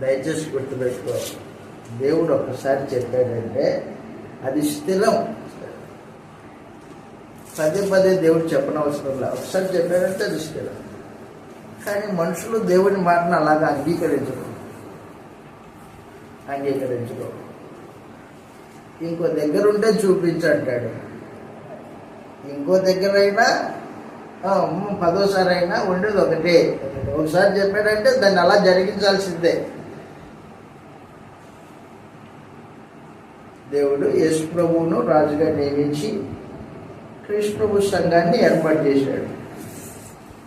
దయచేసి గుర్తుపెట్టుకో. దేవుడు ఒకసారి చెప్పాడంటే అది స్థిరం. పదే పదే దేవుడు చెప్పనవసరం లేదు. ఒకసారి చెప్పాడంటే అది స్థిరం. కానీ మనుషులు దేవుని మాటను అలాగా అంగీకరించరు. అంగీకరించరు. ఇంకో దగ్గర ఉంటే చూపించంటాడు. ఇంకో దగ్గర అయినా పదోసారి అయినా ఉండేది ఒకటే. ఒకసారి చెప్పాడంటే దాన్ని అలా జరిగించాల్సిందే. దేవుడు యేసు ప్రభువును రాజుగా నియమించి కృష్ణప్రభు సంఘాన్ని ఏర్పాటు చేశాడు.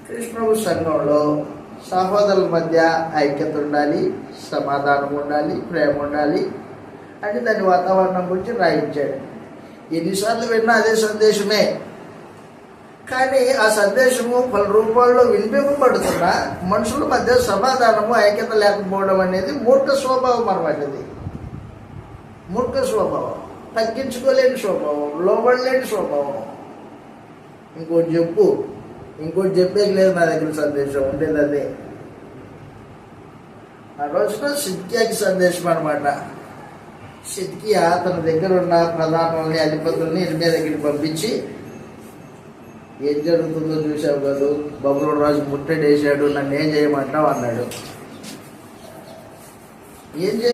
కృష్ణప్రభు సంఘంలో సహోదరుల మధ్య ఐక్యత ఉండాలి సమాధానం ఉండాలి ప్రేమ ఉండాలి అని దాని వాతావరణం గురించి రాయించాడు. ఎన్నిసార్లు విన్నా అదే సందేశమే. కానీ ఆ సందేశము పలు రూపాల్లో వినిపింపబడుతున్నా మనుషుల మధ్య సమాధానము ఐక్యత లేకపోవడం అనేది మూర్ఖ స్వభావం అనమాటది మూర్ఖ స్వభావం. తగ్గించుకోలేని స్వభావం లోబడలేని స్వభావం. ఇంకోటి చెప్పు. ఇంకోటి చెప్పేది లేదు నా దగ్గర సందేశం. ఉండేది అదే ఆ రోజున సిద్కియాకి సందేశం అనమాట సిద్కియా తన దగ్గర ఉన్న ప్రధానుల్ని అధిపతుల్ని ఇరిమే దగ్గరికి పంపించి ఏం జరుగుతుందో చూసావు కాదు? బబులు రాజు ముట్టడేశాడు నన్ను ఏం చేయమంటావు అన్నాడు. ఏం చే